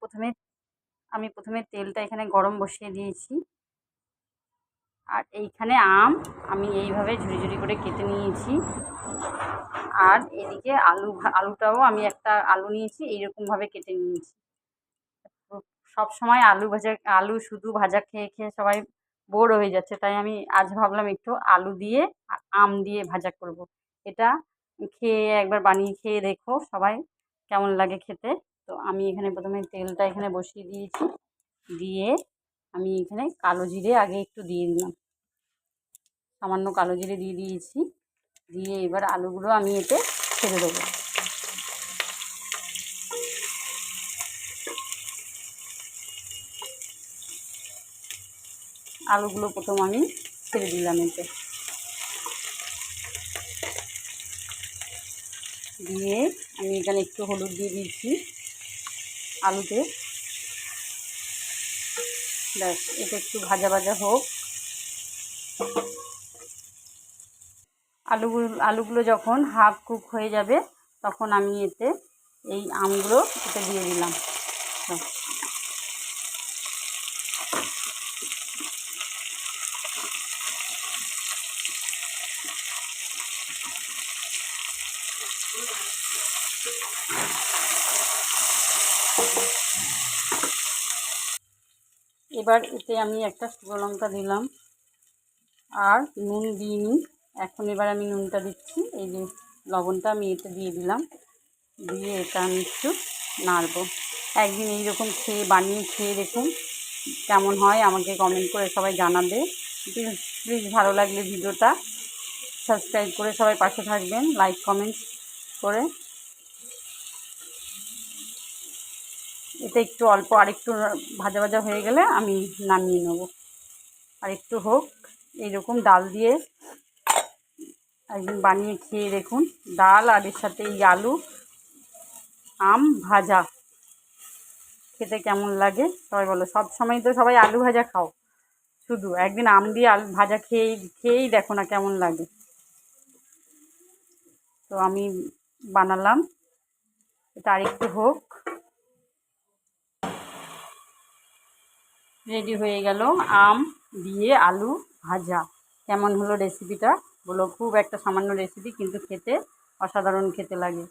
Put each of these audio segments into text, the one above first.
প্রথমে, আমি প্রথমে তেলটা এখানে গরম বসিয়ে দিয়েছি। আর এইখানে আম আমি এইভাবে ঝুড়ি ঝুড়ি করে কেটে নিয়েছি। আর এদিকে আলু আলুটাও আমি একটা আলু নিয়েছি, এইরকমভাবে কেটে নিয়েছি। সব সময় আলু ভাজা, আলু শুধু ভাজা খেয়ে খেয়ে সবাই বোর হয়ে যাচ্ছে। তাই আমি আজ ভাবলাম একটু আলু দিয়ে, আম দিয়ে ভাজা করব। এটা খেয়ে একবার বানিয়ে খেয়ে দেখো সবাই কেমন লাগে খেতে। তো আমি এখানে প্রথমে তেলটা এখানে বসিয়ে দিয়েছি। দিয়ে আমি এখানে কালো জিরে আগে একটু দিয়ে দিলাম। সামান্য কালো জিরে দিয়ে দিয়েছি। দিয়ে এবার আলুগুলো আমি এতে ছেড়ে দেবো। আলুগুলো প্রথম আমি ছেড়ে দিলাম এতে। দিয়ে আমি এখানে একটু হলুদ দিয়ে দিয়েছি। আলুতে। ব্যাস, এটা একটু ভাজা ভাজা হোক। আলুগুলো আলুগুলো যখন হাফ কুক হয়ে যাবে, তখন আমি এতে এই আমগুলো এতে দিয়ে দিলাম। এবার এতে আমি একটা শুকনো লঙ্কা দিলাম। আর নুন দিইনি। এখন এবার আমি নুনটা দিচ্ছি। এই যে লবণটা আমি এতে দিয়ে দিলাম। দিয়ে এটা আমি একটু নাড়বো। একদিন এইরকম খেয়ে, বানিয়ে খেয়ে দেখুন কেমন হয়। আমাকে কমেন্ট করে সবাই জানাবে। প্লিজ প্লিজ ভালো লাগলে ভিডিওটা সাবস্ক্রাইব করে সবাই পাশে থাকবেন। লাইক কমেন্ট করে। এটা একটু অল্প, আরেকটু ভাজা ভাজা হয়ে গেলে আমি নামিয়ে নেব। আর একটু হোক, এইরকম ডাল দিয়ে একদিন বানিয়ে খেয়ে দেখুন। ডাল আর এর সাথে এই আলু, আম ভাজা, খেতে কেমন লাগে? সবাই বলো, সব সময় তো সবাই আলু ভাজা খাও। শুধু একদিন আম দিয়ে আলু ভাজা খেয়েই খেয়েই দেখো না কেমন লাগে। তো আমি বানালাম। এটা আরেকটু হোক। রেডি হয়ে গেল আম দিয়ে আলু ভাজা। কেমন হলো রেসিপিটা? বলো, খুব একটা সামান্য রেসিপি, কিন্তু খেতে অসাধারণ খেতে লাগে।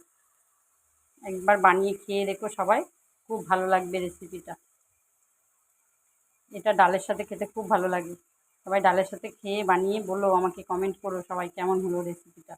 একবার বানিয়ে খেয়ে দেখো সবাই, খুব ভালো লাগবে রেসিপিটা। এটা ডালের সাথে খেতে খুব ভালো লাগে। সবাই ডালের সাথে খেয়ে বানিয়ে বলো, আমাকে কমেন্ট করো সবাই কেমন হলো রেসিপিটা।